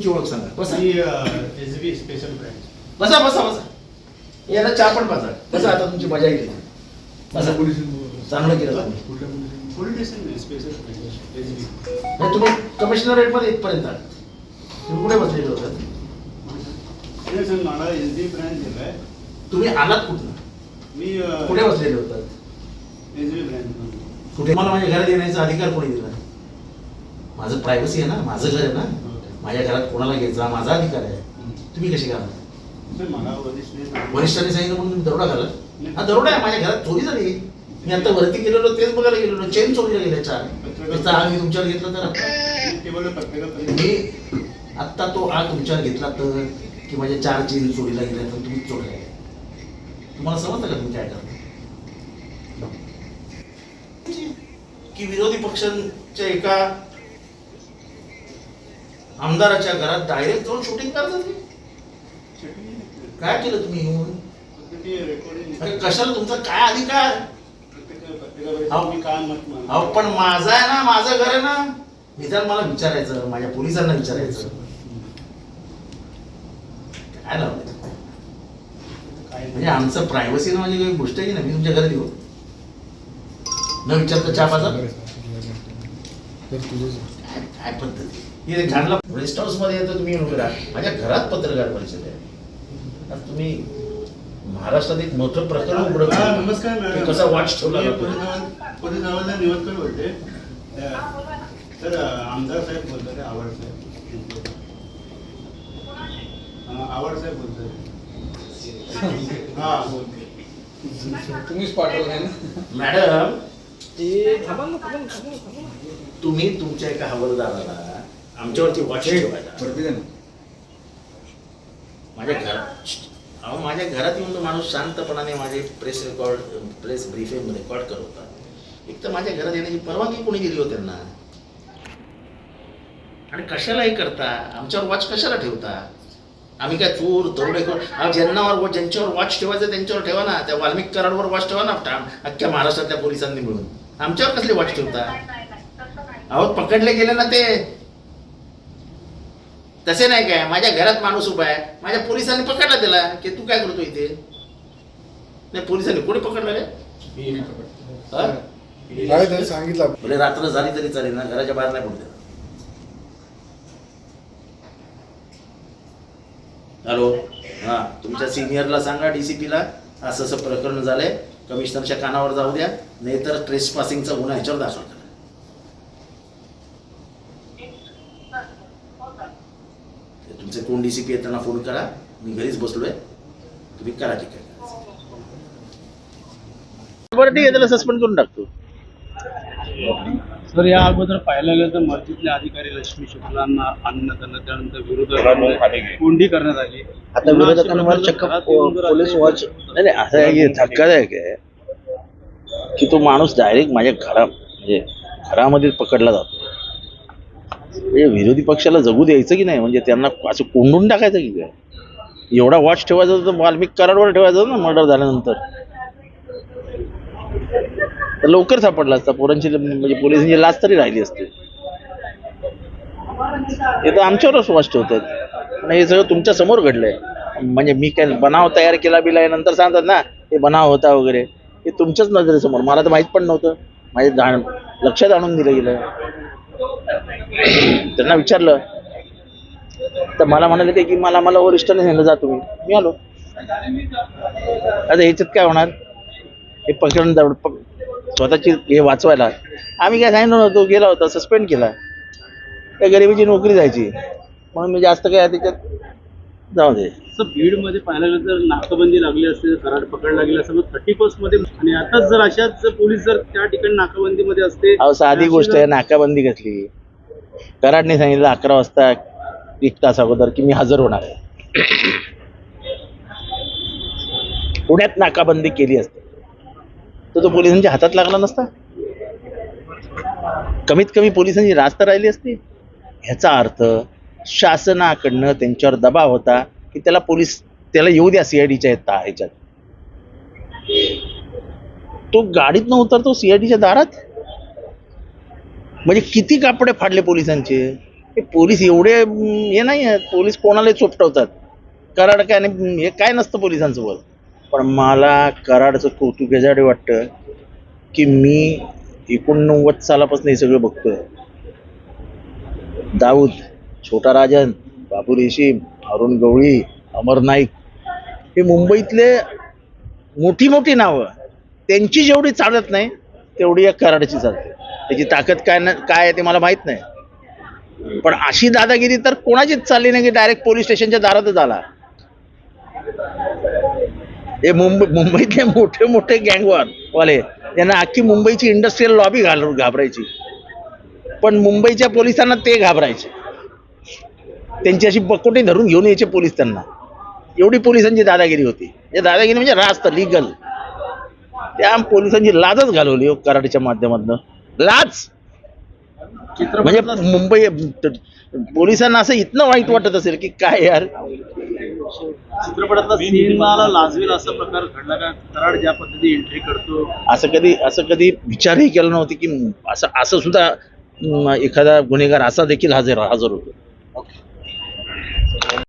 तुमची ओळख सांगा. बसा. एस बी स्पेशल ब्रँच बसा बसा बसा. याला चहा पण पाजा. बसा आता तुमची मजा येईल बसा. चांगलं केलं तुम्ही. Police station special branch S B नाही, तुम्ही इथपर्यंत. तुम्ही कुठे बसलेले होतात नाही सर मला एस बी ब्रँच दिलाय. तुम्ही आलात कुठं मी कुठे बसलेले होतात एस बी ब्रँच कुठे? मला माझ्या घरात येण्याचा अधिकार कोणी दिला? माझं प्रायव्हसी आहे ना माझं घर आहे ना. माझ्या घरात कोणाला घ्यायचा? माझा अधिकार आहे. तुम्ही कशी घाला सर मला वरिष्ठ नाही. वरिष्ठांनी सांगितलं म्हणून तुम्ही दरोडा घाला हा दरोडा आहे माझ्या घरात चोरी झाली. मी आता वरती गेलेलो तेच बघायला गेलेलो. चेन चोरीला गेल्या चार. त्याचा आग मी तुमच्यावर घेतला तर? मी आत्ता तो आग तुमच्यावर घेतला तर की माझ्या चार चेन चोरीला गेल्या तर तुम्ही चोरल्या तुम्हाला समजतं का तुम्ही काय करता? की विरोधी पक्षांच्या एका आमदाराच्या घरात डायरेक्ट जाऊन शूटिंग करतात? काय केलं तुम्ही येऊन कशाला तुमचा काय अधिकार? मी अहो पण माझा आहे ना माझं घर आहे ना निदान मला विचारायचं माझ्या पोलिसांना विचारायचं. काय लावलं? म्हणजे आमचं प्रायव्हसी म्हणजे काही गोष्ट आहे की नाही? मी तुमच्या घरात येऊ. न विचारता चहा पाजा. काय पद्धती? हे घाणला रेस्ट हाऊसमध्ये येतो तुम्ही उभे राहा. माझ्या घरात पत्रकार परिषद आहे. आज तुम्ही महाराष्ट्रात एक मोठं प्रकरण उघडत नमस्कार कसा वॉच ठेवला निवडकर बोलते. अ, आमदार साहेब बोलतात आवाड साहेब. आवाड साहेब बोलतात. हा. तुम्हीच पाठवलं मॅडम तुम्ही तुमच्या एका हवालदाराला आमच्यावरती वॉच ठेवायला. माझ्या घरात अहो माझ्या घरात येऊन तो माणूस शांतपणाने माझे press record press briefing record करत होता. एक तर माझ्या घरात येण्याची परवानगी कोणी दिली हो त्यांना? आणि कशाला हे करता? आमच्यावर वॉच कशाला ठेवता? आम्ही काय चोर दरोडेखोर अहो, ज्यांनावर ज्यांच्यावर वॉच ठेवायचं त्यांच्यावर ठेवा ना. त्या वाल्मिक कराडवर वॉच ठेवा ना अख्ख्या महाराष्ट्रातल्या पोलिसांनी मिळून. आमच्यावर कसले वॉच ठेवता? अहो पकडले गेले ना ते. तसे नाही काय? माझ्या घरात माणूस उभा आहे. माझ्या पोलिसांनी पकडला त्याला. की तू काय करतो इथे? नाही पोलिसांनी कोणी पकडलं रे? हा? सांगितलं. रात्र झाली तरी चालेल ना घराच्या बाहेर नाही पडते हॅलो. हा तुमच्या सिनियरला सांगा डीसीपीला असं असं प्रकरण झालंय. कमिशनरच्या कानावर जाऊ द्या. नाहीतर ट्रेस पासिंगचा गुन्हा ह्याच्यावर दाखल करा. तुमचे कोण डी सी पी आहेत त्यांना फोन करा. मी घरीच बसलोय. तुम्ही करा ठीक आहे बरं ठीक आहे. त्याला सस्पेंड करून टाकतो. सर या अगोदर पाहायला गेलं तर मस्जिदले अधिकारी लक्ष्मी शुक्लांना अन्न त्यांना त्यानंतर विरोधात कोंडी करण्यात आली. आता विरोधकांवर चक्क पोलीस वॉच नाही नाही असं आहे की धक्कादायक आहे की तो माणूस डायरेक्ट माझ्या घरा म्हणजे घरामध्ये पकडला जातो. म्हणजे विरोधी पक्षाला जगू द्यायचं की नाही? म्हणजे त्यांना असं कोंडून टाकायचं की काय? एवढा वॉच ठेवायचा तर वाल्मिक कराडवर ठेवायचा ना मर्डर झाल्यानंतर. तर लवकर सापडला असता. पोरांची म्हणजे पोलिसांची लाच तरी राहिली असते. हे तर आमच्यावरच वॉच ठेवतात. आणि हे सगळं तुमच्यासमोर घडलंय. म्हणजे मी काय बनाव तयार केला बिला नंतर सांगतात ना हे बनाव होता वगैरे. हे तुमच्याच नजरेसमोर. मला तर माहीत पण नव्हतं. माझ्या जाण लक्षात आणून दिलं गेलं. त्यांना विचारलं. तर मला म्हणाले ते की मला मला वरिष्ठाने सांगितलं जा तुम्ही. मी आलो. आता ह्याच्यात काय होणार? हे पकडून पक स्वतःची हे वाचवायला. आम्ही काय सांगितलं नव्हतो गेला होता सस्पेंड केला. त्या गरिबीची नोकरी जायची. म्हणून मी जास्त काय त्याच्यात जाऊ दे. सर बीडमध्ये पाहायला गेलं तर नाकाबंदी लागली असते कराड पकडला गेला असं थर्टी फर्स्टमध्ये आणि आताच जर अशाच जर पोलीस जर त्या ठिकाणी नाकाबंदीमध्ये असते अहो साधी गोष्ट आहे नाकाबंदी कसली? कराडने सांगितलं अकरा वाजता एक तास अगोदर की मी हजर होणार आहे. पुण्यात नाकाबंदी केली असते. तर तो पोलिसांच्या हातात लागला नसता? कमीत कमी पोलिसांची रास्त राहिली असती. ह्याचा अर्थ शासनाकडनं त्यांच्यावर दबाव होता की त्याला पोलीस त्याला येऊ द्या सीआयडीच्या ह्याच्यात. तो गाडीत उतरतो सीआयडीच्या दारात? म्हणजे किती कापडे फाडले पोलिसांचे? हे पोलीस एवढे हे नाही आहेत. पोलीस कोणालाही चोपटवतात. कराड काय नाही हे काय नसतं पोलिसांसोबत? पण मला कराडचं कौतुक याच्यासाठी वाटतं की मी एकोणनव्वद सालापासून हे सगळं बघतोय. दाऊद छोटा राजन बाबू रेशीम अरुण गवळी अमर नाईक हे मुंबईतले मोठी मोठी नावं. त्यांची जेवढी चालत नाही तेवढी या कराडची चालते. त्याची ताकद काय ना काय आहे ते मला माहीत नाही. पण अशी दादागिरी तर कोणाचीच चालली नाही की डायरेक्ट पोलीस स्टेशनच्या दारातच आला. हे मुंबई मुंबईतले मोठे मोठे गँगवार वाले यांना अख्खी मुंबईची इंडस्ट्रीयल लॉबी घाल घाबरायची. पण मुंबईच्या पोलिसांना ते घाबरायचे. त्यांची अशी बकोटी धरून घेऊन यायचे पोलीस त्यांना. एवढी पोलिसांची दादागिरी होती. हे दादागिरी म्हणजे रास्त लिगल त्या पोलिसांची लाजच घालवली हो कराडच्या माध्यमातून. लाज. म्हणजे मुंबई पोलिसांना असं इतकं वाईट वाटत असेल की काय यार? चित्रपटातला सिनेमाला लाजवेल असा प्रकार घडला का? कराड ज्या पद्धतीने एंट्री करतो. असं कधी असं कधी विचारही केला नव्हती की असं असं सुद्धा एखादा गुन्हेगार असा देखील हजर हजर होतो.